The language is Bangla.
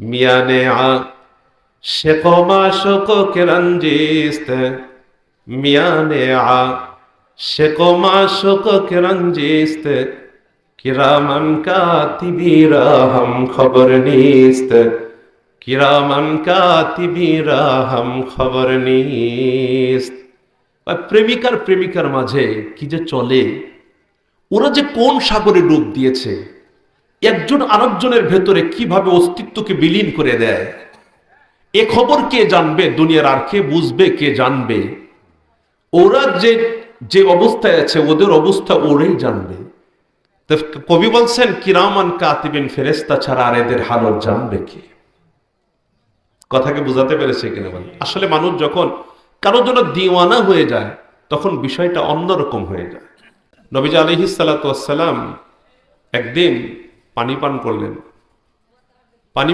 মিয়ানে আ শেকমা শোক কিরঞ্জিস্ত। মিয়ানে আ শেকমা শোক কিরঞ্জিস্ত। কিরামান কাতিবিরা হাম খবর নিস্ত। কিরামান কাতিবিরা হাম খবর নিস্ত। প্রেমিকার প্রেমিকার মাঝে কি যে চলে, ওরা যে কোন সাগরে ডুব দিয়েছে একজন আরেকজনের ভেতরে কীভাবে অস্তিত্বকে বিলীন করে দেয়? এ খবর কে জানবে? দুনিয়ার আর কে বুঝবে, কে জানবে? ওরা যে যে অবস্থায় আছে, ওদের অবস্থা ওরাই জানবে। কবি বলছেন, কিরামান কাতিবিন ফেরেস্তা ছাড়া আর এদের হালত জানবে কে? কথাকে বুঝাতে পেরেছে কিনা বলেন? আসলে মানুষ যখন কারোর জন্য দিওয়ানা হয়ে যায়, তখন বিষয়টা অন্যরকম হয়ে যায়। নবীজ আলহি সালাতাম একদিন পানি পান করলেন। পানি